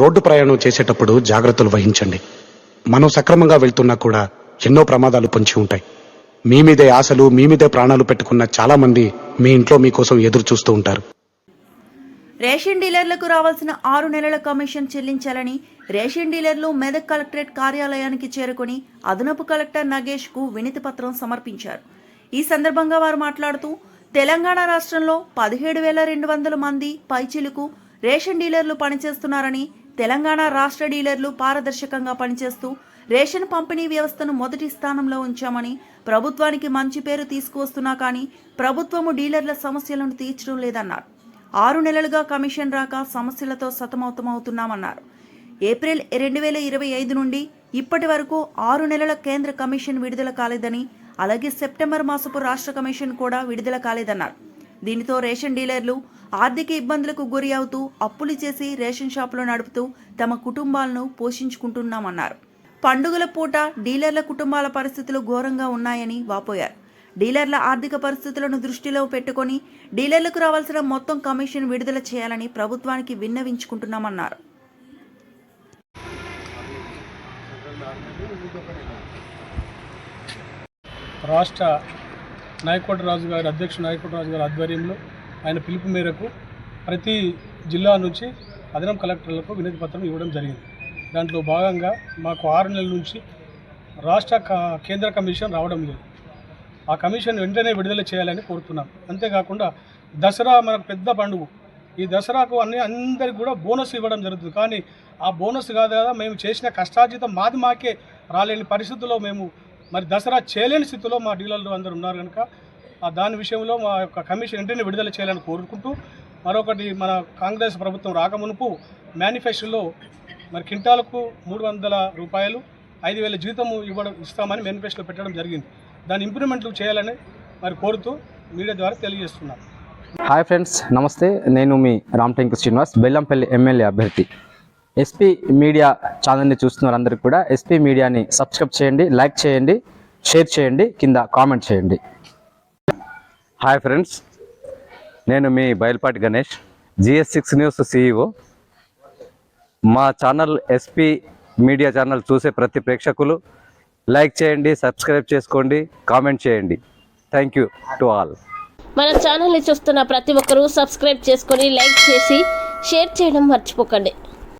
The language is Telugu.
రోడ్డు ప్రయాణం చేసేటప్పుడు జాగ్రత్తలు వహించండి. మనం సక్రమంగా వెళ్తున్నా కూడా ఎన్నో ప్రమాదాలు పొంచి ఉంటాయి. మీ మీదే ఆశలు మీ మీదే ప్రాణాలు పెట్టుకున్న చాలా మంది మీ ఇంట్లో మీకోసం ఎదురు చూస్తూ ఉంటారు. రేషన్ డీలర్లకు రావాల్సిన ఆరు నెలల కమిషన్ చెల్లించాలని రేషన్ డీలర్లు మెదక్ కలెక్టరేట్ కార్యాలయానికి చేరుకుని అదనపు కలెక్టర్ నగేష్కు వినతి పత్రం సమర్పించారు. ఈ సందర్భంగా వారు మాట్లాడుతూ తెలంగాణ రాష్ట్రంలో పదిహేడు వేల రెండు వందల మంది పైచిలుకు రేషన్ డీలర్లు పనిచేస్తున్నారని తెలంగాణ రాష్ట్ర డీలర్లు పారదర్శకంగా పనిచేస్తూ రేషన్ పంపిణీ వ్యవస్థను మొదటి స్థానంలో ఉంచామని ప్రభుత్వానికి మంచి పేరు తీసుకువస్తున్నా కానీ ప్రభుత్వము డీలర్ల సమస్యలను తీర్చడం లేదన్నారు. ఆరు నెలలుగా కమిషన్ రాక సమస్యలతో సతమతమవుతున్నామన్నారు. ఏప్రిల్ రెండు వేల ఇరవై ఐదు నుండి ఇప్పటి వరకు ఆరు నెలల కేంద్ర కమిషన్ విడుదల కాలేదని అలాగే సెప్టెంబర్ మాసపు రాష్ట్ర కమిషన్ కూడా విడుదల కాలేదన్నారు. దీనితో రేషన్ డీలర్లు ఆర్థిక ఇబ్బందులకు గురి అవుతూ అప్పులు చేసి రేషన్ షాపులు నడుపుతూ తమ కుటుంబాలను పోషించుకుంటున్నామన్నారు. పండుగల పూట డీలర్ల కుటుంబాల పరిస్థితులు ఘోరంగా ఉన్నాయని వాపోయారు. డీలర్ల ఆర్థిక పరిస్థితులను దృష్టిలో పెట్టుకొని డీలర్లకు రావాల్సిన మొత్తం కమిషన్ విడుదల చేయాలని ప్రభుత్వానికి విన్నవించుకుంటున్నామన్నారు. రాష్ట్ర నాయకోట రాజు గారి అధ్యక్షుడు నాయకోట రాజు గారి ఆధ్వర్యంలో ఆయన పిలుపు మేరకు ప్రతి జిల్లా నుంచి అదనం కలెక్టర్లకు వినతి పత్రం ఇవ్వడం జరిగింది. దాంట్లో భాగంగా మాకు ఆరు నెలల నుంచి రాష్ట్ర క- కేంద్ర కమిషన్ రావడం లేదు. ఆ కమిషన్ వెంటనే విడుదల చేయాలని కోరుతున్నాం. అంతేకాకుండా దసరా మనకు పెద్ద పండుగ. ఈ దసరాకు అన్ని అందరికి కూడా బోనస్ ఇవ్వడం జరుగుతుంది. కానీ ఆ బోనస్ కాదు కదా మేము చేసిన కష్టార్జితం మాది మాకే రాలేని పరిస్థితుల్లో మేము మరి దసరా చేయలేని స్థితిలో మా డీలర్లు అందరు ఉన్నారు కనుక దాని విషయంలో మా యొక్క కమిషన్ వెంటనే విడుదల చేయాలని కోరుకుంటూ మరొకటి మన కాంగ్రెస్ ప్రభుత్వం రాకమునుపు మేనిఫెస్టోలో మరి కింటాలకు మూడు వందల రూపాయలు ఐదు వేల జీతము ఇవ్వడం ఇస్తామని మేనిఫెస్టోలో పెట్టడం జరిగింది. దాని ఇంప్రూవ్మెంట్లు చేయాలని మరి కోరుతూ మీడియా ద్వారా తెలియజేస్తున్నాను. హాయ్ ఫ్రెండ్స్ నమస్తే. నేను మీ రామటెంకు శ్రీనివాస్ బెల్లంపల్లి ఎమ్మెల్యే అభ్యర్థి. ఎస్పీ మీడియా ఛానల్ని చూస్తున్న వారందరికీ కూడా ఎస్పీ మీడియాని సబ్స్క్రైబ్ చేయండి లైక్ చేయండి షేర్ చేయండి కింద కామెంట్ చేయండి. హాయ్ ఫ్రెండ్స్ నేను మీ Bayalpati Ganesh GS six news CEO మా ఛానల్ ఎస్పీ మీడియా ఛానల్ చూసే ప్రతి ప్రేక్షకులు లైక్ చేయండి సబ్స్క్రైబ్ చేసుకోండి కామెంట్ చేయండి. థ్యాంక్ యూ టు ఆల్ మన ఛానల్ని చూస్తున్న ప్రతి ఒక్కరూ సబ్స్క్రైబ్ చేసుకొని లైక్ చేసి షేర్ చేయడం మర్చిపోకండి.